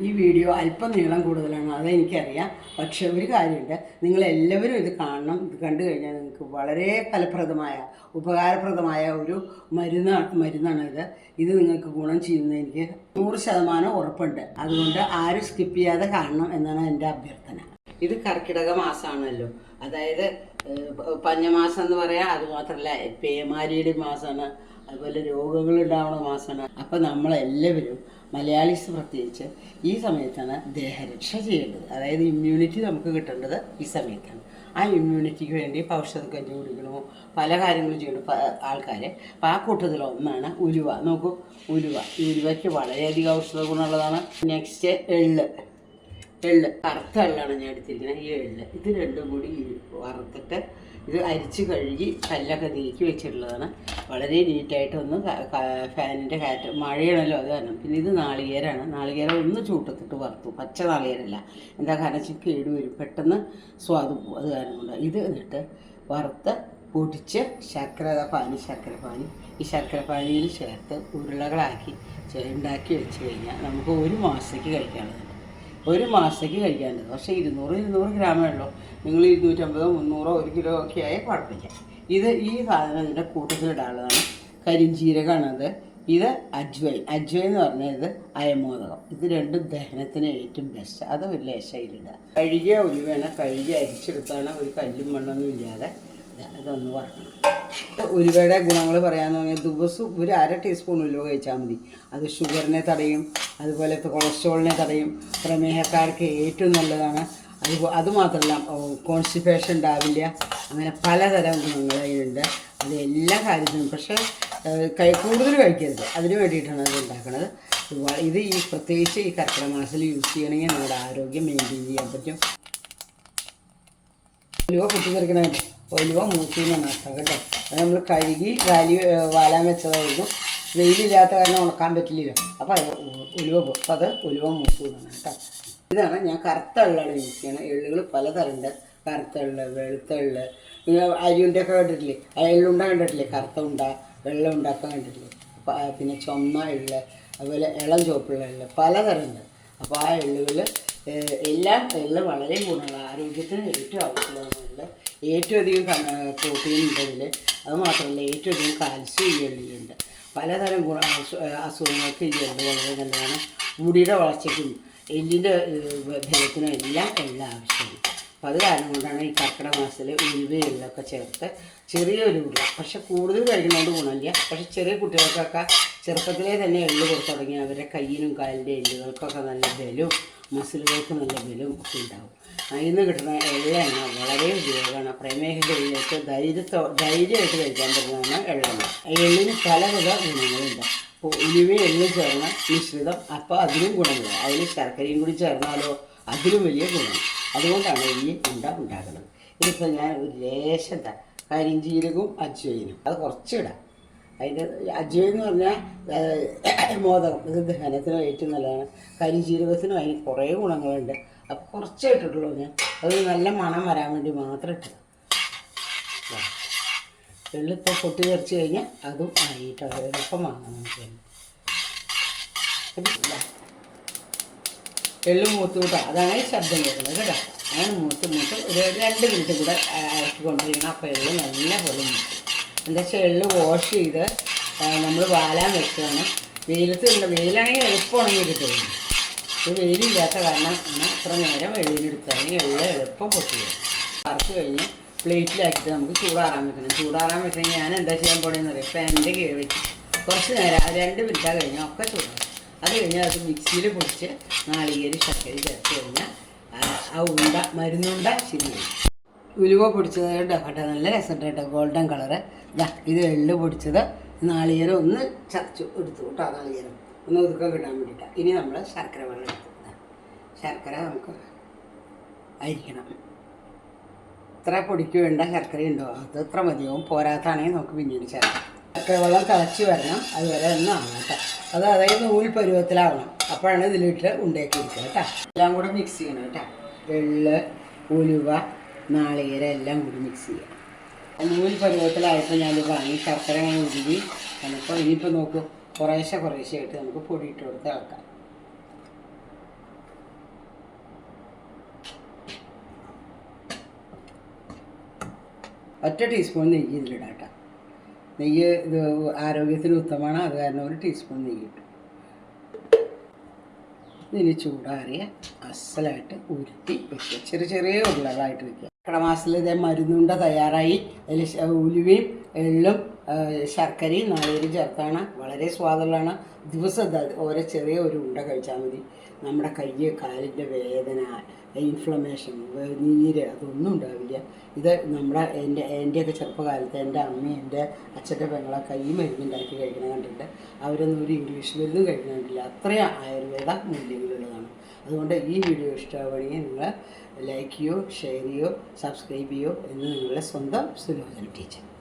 ഈ വീഡിയോ അല്പം നീളം കൂടുതലാണ് അതെനിക്കറിയാം പക്ഷെ ഒരു കാര്യമുണ്ട് നിങ്ങളെല്ലാവരും ഇത് കാണണം. ഇത് കണ്ടു കഴിഞ്ഞാൽ നിങ്ങൾക്ക് വളരെ ഫലപ്രദമായ ഉപകാരപ്രദമായ ഒരു മരുന്നാണ് മരുന്നാണ് ഇത്. നിങ്ങൾക്ക് ഗുണം ചെയ്യുന്നത് എനിക്ക് നൂറ് ശതമാനം ഉറപ്പുണ്ട്. അതുകൊണ്ട് ആരും സ്കിപ്പ് ചെയ്യാതെ കാണണം എന്നാണ് എന്റെ അഭ്യർത്ഥന. ഇത് കർക്കിടക മാസമാണല്ലോ. അതായത് പഞ്ഞമാസം എന്ന് പറയാം അത് മാത്രമല്ല പേമാരിയുടെ മാസമാണ് അതുപോലെ രോഗങ്ങൾ ഉണ്ടാവുന്ന മാസമാണ് അപ്പം നമ്മളെല്ലാവരും മലയാളീസ് പ്രത്യേകിച്ച് ഈ സമയത്താണ് ദേഹരക്ഷ ചെയ്യേണ്ടത്. അതായത് ഇമ്മ്യൂണിറ്റി നമുക്ക് കിട്ടേണ്ടത് ഈ സമയത്താണ്. ആ ഇമ്മ്യൂണിറ്റിക്ക് വേണ്ടി ഔഷധ കഞ്ഞി കുടിക്കണോ പല കാര്യങ്ങളും ചെയ്യണം ആൾക്കാർ അപ്പം ആ കൂട്ടത്തിൽ ഒന്നാണ് ഉലുവ. നോക്കൂ ഉലുവ. ഉലുവയ്ക്ക് വളരെയധികം ഔഷധ ഗുണമുള്ളതാണ്. നെക്സ്റ്റ് എള്ള്. എള്ള്. കറുത്ത എള്ളാണ് ഞാൻ എടുത്തിരിക്കുന്നത്. ഈ എള്ള്. ഇത് രണ്ടും കൂടി വറുത്തിട്ട് ഇത് അരിച്ച് കഴുകി കല്ലൊക്കെ നീക്കി വെച്ചിട്ടുള്ളതാണ്. വളരെ നീറ്റായിട്ട് ഒന്ന് ഫാനിന്റെ കാറ്റ് മഴയാണല്ലോ അത് കാരണം. പിന്നെ ഇത് നാളികേരാണ്. നാളികേരം ഒന്ന് ചൂട്ടത്തിട്ട് വറുത്തു. പച്ച നാളികേരല്ല. എന്താ കാരണം വെച്ചാൽ കേട് വരും. പെട്ടെന്ന് സ്വാദ് പോകും അത് കാരണം കൊണ്ട്. ഇത് എന്നിട്ട് വറുത്ത് പൊടിച്ച് ശർക്കര പാനി ശർക്കര പാനി ഈ ശർക്കര പാനിയിൽ ചേർത്ത് ഉരുളകളാക്കി ഉണ്ടാക്കി വെച്ച് കഴിഞ്ഞാൽ നമുക്ക് ഒരു മാസത്തേക്ക് കഴിക്കാനുള്ളതുണ്ട് ഒരു മാസത്തേക്ക് കഴിക്കാനുള്ളത് പക്ഷേ ഇരുന്നൂറ് ഇരുന്നൂറ് ഗ്രാമേ ഉള്ളൂ. നിങ്ങൾ ഇരുന്നൂറ്റമ്പതോ മുന്നൂറോ ഒരു കിലോ ഒക്കെ ആയി കുഴപ്പമില്ല. ഇത് ഈ സാധനം ഇതിന്റെ കൂട്ടത്തിലിടാനുള്ളതാണ് കരിഞ്ചീരകമാണത്. ഇത് അജ്വൈൻ അജ്വൈൻ എന്ന് പറഞ്ഞാൽ ഇത് അയമോദകം. ഇത് രണ്ടും ദഹനത്തിന് ഏറ്റവും ബെസ്റ്റ് അത് ഒരു ലേശയിലിടുക കഴുകിയ ഉലുവേണം കഴുകി അരിച്ചെടുത്താണ് ഒരു കല്ലും മണ്ണൊന്നും ഇല്ലാതെ ഇതൊന്ന് വറക്കണം. ഉലുവയുടെ ഗുണങ്ങൾ പറയാമെന്ന് പറഞ്ഞാൽ ദിവസവും ഒരു അര ടീസ്പൂൺ ഉലുവ കഴിച്ചാൽ മതി. അത് ഷുഗറിനെ തടയും അതുപോലെ കൊളസ്ട്രോളിനെ തടയും. പ്രമേഹക്കാർക്ക് ഏറ്റവും നല്ലതാണ്. അത് അത് മാത്രമല്ല കോൺസ്റ്റിപ്പേഷൻ ഉണ്ടാവില്ല. അങ്ങനെ പലതരം ഗുണങ്ങൾ അതിലുണ്ട്. അത് എല്ലാ കാര്യത്തിനും പക്ഷേ കൈ കൂടുതൽ കഴിക്കരുത്. അതിന് വേണ്ടിയിട്ടാണ് അത് ഉണ്ടാക്കുന്നത് ഇത് ഈ പ്രത്യേകിച്ച് ഈ കർക്കിടക മാസത്തിൽ യൂസ് ചെയ്യണമെങ്കിൽ നമ്മുടെ ആരോഗ്യം മെയിന്റെയിൻ ചെയ്യാൻ പറ്റും. കുത്തി പൊട്ടിത്തെറിക്കണേ ഒലുവ മൂക്കിന് നഷ്ടം കേട്ടോ. അത് നമ്മൾ കഴുകി വാലി വാലാൻ വെച്ചതായിരുന്നു. വെയിലില്ലാത്ത കാരണം ഉണക്കാൻ പറ്റില്ലല്ലോ അപ്പോൾ അത് ഉലുവ പോകും അത് ഉലുവ മൂക്കുന്നതാണ് കേട്ടോ. ഇതാണ് ഞാൻ കറുത്ത എള്ളാണ് യൂസ് ചെയ്യണത് എള്ളുകൾ പലതരമുണ്ട്. കറുത്ത എള്ള് വെളുത്ത എള്ള് അരിയുണ്ട ഒക്കെ കണ്ടിട്ടില്ലേ? എള്ളുണ്ട കണ്ടിട്ടില്ലേ? കറുത്ത ഉണ്ട വെള്ള ഉണ്ടാക്കാൻ കണ്ടിട്ടില്ലേ? പിന്നെ ചുമന്ന എള്ള് അതുപോലെ ഇളം ചുവപ്പുള്ള എള്ള് പലതരമുണ്ട്. അപ്പോൾ ആ എള്ളുകൾ എല്ലാം തൈകൾ വളരെ ഗുണമുള്ള ആരോഗ്യത്തിന് ഏറ്റവും ആവശ്യമുള്ള ഏറ്റവും അധികം പ്രോട്ടീൻ ഉണ്ട് ഇതിൽ അത് മാത്രമല്ല ഏറ്റവും അധികം കാൽസ്യം ഈ പലതരം ഗുണ അസു- അസുഖങ്ങൾക്ക് ഈ എള്ള് വളരെ നല്ലതാണ്. മുടിയുടെ വളർച്ചയ്ക്കും എല്ലിന്റെ ബലത്തിനും എല്ലാം എള്ള ആവശ്യമാണ്. അപ്പോൾ അത് കാരണം കൊണ്ടാണ് ഈ കർക്കിടക മാസത്തിൽ ഉലുവ എള്ളൊക്കെ ചേർത്ത് ചെറിയൊരു ഉരുള. പക്ഷെ കൂടുതൽ കഴിക്കുന്നതുകൊണ്ട് ഗുണമില്ല. പക്ഷെ ചെറിയ കുട്ടികൾക്കൊക്കെ ചെറുപ്പത്തിലേ തന്നെ എള്ള് കൊടുത്തു തുടങ്ങി അവരുടെ കയ്യിലും കാലിന്റെ എല്ലുകൾക്കൊക്കെ നല്ല ബലവും മസിലുകൾക്ക് നല്ല ബലവും ഒക്കെ ഉണ്ടാവും. നിന്ന് കിട്ടുന്ന എള്ളെണ്ണ വളരെ ഉപയോഗമാണ്. പ്രമേഹ ജോലിയിലേക്ക് ധൈര്യത്തോ ധൈര്യമായിട്ട് കഴിക്കാൻ പറ്റുന്നതാണ് എള്ളെണ്ണ. എള്ളിന് പലവിധ ഗുണങ്ങളുണ്ട്. അപ്പോൾ ഉലുവയും എള്ളും ചേർന്ന മിശ്രിതം അപ്പോൾ അതിനും ഗുണമില്ല അതിൽ ശർക്കരയും കൂടി ചേർന്നാലോ അതിലും വലിയ ഗുണം അതുകൊണ്ടാണ് ഈ ഉണ്ട ഉണ്ടാക്കുന്നത്. ഇതിപ്പോൾ ഞാൻ ഒരു ലേശം കരിഞ്ചീരകവും അജ്വൈനും അത് കുറച്ചിടാം. അതിന്റെ അജ്വൈൻ എന്ന് പറഞ്ഞാൽ മോദകം. ഇത് ദഹനത്തിന് ഏറ്റവും നല്ലതാണ്. കരിഞ്ചീരകത്തിനും അതിന് കുറേ ഗുണങ്ങളുണ്ട്. അപ്പോൾ കുറച്ചേ ഇട്ടിട്ടുള്ളൂ ഞാൻ. അത് നല്ല മണം വരാൻ വേണ്ടി മാത്രം ഇട്ടത്. വെള്ളിപ്പോൾ പൊട്ടി തെറിച്ച് കഴിഞ്ഞാൽ അതും ആയിട്ട് എളുപ്പമാണ് നമുക്ക്. എള്ളു മൂത്ത് കൂട്ടുക അതാണ് ശബ്ദം കേൾക്കുന്നത് കേട്ടോ. അങ്ങനെ മൂത്ത് മൂത്ത്. ഒരു രണ്ട് മിനിറ്റ് കൂടെ ഇറക്കിക്കൊണ്ടിരിക്കണം അപ്പോൾ എള്ളു നല്ല പോലെ മൂത്ത്. എന്താ വെച്ചാൽ എള്ളു വാഷ് ചെയ്ത് നമ്മൾ വാലാൻ വെച്ചതാണ്. വെയിലത്ത് ഉണ്ട് വെയിലാണെങ്കിൽ എളുപ്പം ഉണങ്ങി തോന്നുന്നു ഇത് വെയിലില്ലാത്ത കാരണം അത്ര നേരം വെളിയിലെടുത്താണെങ്കിൽ എള്ളു എളുപ്പം പൊട്ടി വരും. വറുത്ത് കഴിഞ്ഞ് പ്ലേറ്റിലാക്കിയിട്ട് നമുക്ക് ചൂടാറാൻ വെക്കണം. ചൂടാറാൻ വെച്ചാൽ ഞാൻ എന്താ ചെയ്യാൻ പോണെന്ന് അറിയാം? ഫാനിന്റെ കീഴ് വെച്ച് കുറച്ച് നേരം രണ്ട് മിനിറ്റാ കഴിഞ്ഞാൽ ഒക്കെ ചൂടാറും. അത് കഴിഞ്ഞാൽ അത് മിക്സിയിൽ പൊടിച്ച് നാളികേരി ശർക്കര ചേർത്ത് കഴിഞ്ഞാൽ ആ- ഉണ്ട മരുന്നുണ്ട ശരിയായി. ഉലുവ പൊടിച്ചത് കേട്ടോ നല്ല രസമുണ്ട് കേട്ടോ. ഗോൾഡൻ കളറ് ഇതാ ഇത് എള്ള് പൊടിച്ചത്. നാളികേരം ഒന്ന് ചതച്ച് എടുത്തു കേട്ടോ നാളികേരം. ഒന്ന് ഒതുക്കം കിട്ടാൻ വേണ്ടിയിട്ടാണ് ഇനി നമ്മൾ ശർക്കര വെള്ളം എടുത്തു. ശർക്കര നമുക്ക് അരിക്കണം. ഇത്ര പൊടിക്ക് വേണ്ട ശർക്കര ഉണ്ടോ അത് ഇത്ര മതിയാവും. പോരാത്താണെങ്കിൽ നമുക്ക് പിന്നീട് ചേർക്കാം. ശർക്കരവെള്ളം തിളച്ച് വരണം. അതുവരെ ഒന്ന് ആവട്ടെ. അത് അതായത് നൂൽ പരുവത്തിലാവണം. അപ്പോഴാണ് ഇതിലിട്ട് ഉണ്ടാക്കി എടുക്കുക കേട്ടോ. എല്ലാം കൂടെ മിക്സ് ചെയ്യണം കേട്ടോ. എൾ ഉലുവ നാളികേര എല്ലാം കൂടി മിക്സ് ചെയ്യുക നൂൽ പരുവത്തിലായപ്പോൾ ഞാൻ വാങ്ങി ശർക്കര ഞാൻ ഉരുകി നമുക്കിപ്പോൾ ഇനിയിപ്പോൾ നോക്കും കുറേശ്ശെ കുറേശ്ശെ ആയിട്ട് നമുക്ക് പൊടിയിട്ട് കൊടുത്ത് ഇളക്കാം. ഒറ്റ ടീസ്പൂൺ നെയ്യ് ഇതിലിടാം കേട്ടോ. നെയ്യ് ഇത് ആരോഗ്യത്തിന് ഉത്തമമാണ്. അത് കാരണം ഒരു ടീസ്പൂൺ നെയ്യ് ഇട്ടു. ഇതിന് ചൂടാറിയ അസലായിട്ട് ഉരുട്ടി വെക്കുക. ചെറിയ ചെറിയ ഉരുളകളായിട്ട് വെക്കുക. കടമാസത്തിൽ ഇതേ മരുന്നുണ്ട തയ്യാറായി. അതിൽ ഉലുവയും എള്ളും ശർക്കരയും നാളികേരും ചേർത്താണ്. വളരെ സ്വാദുള്ളതാണ്. ദിവസം ഓരോ ചെറിയ ഒരു ഉണ്ട കഴിച്ചാൽ മതി. നമ്മുടെ കയ്യ് കാലിന്റെ വേദന ഇൻഫ്ലമേഷൻ നീര് അതൊന്നും ഉണ്ടാവില്ല. ഇത് നമ്മുടെ എന്റെ എന്റെയൊക്കെ ചെറുപ്പകാലത്ത് എന്റെ അമ്മയും എന്റെ അച്ഛന്റെ പെങ്ങളെ കൈ മരുന്നുണ്ടാക്കി കഴിക്കണം കണ്ടിട്ട് അവരൊന്നും ഒരു ഇംഗ്ലീഷ് മരുന്നും കഴിക്കണം കണ്ടില്ല. അത്രയും ആയുർവേദ മൂല്യങ്ങളുള്ളതാണ്. അതുകൊണ്ട് ഈ വീഡിയോ ഇഷ്ടമാവുകയാണെങ്കിൽ നിങ്ങൾ ലൈക്ക് ചെയ്യോ ഷെയർ ചെയ്യോ സബ്സ്ക്രൈബ് ചെയ്യോ എന്ന് നിങ്ങളുടെ സ്വന്തം സുലോചന ടീച്ചർ.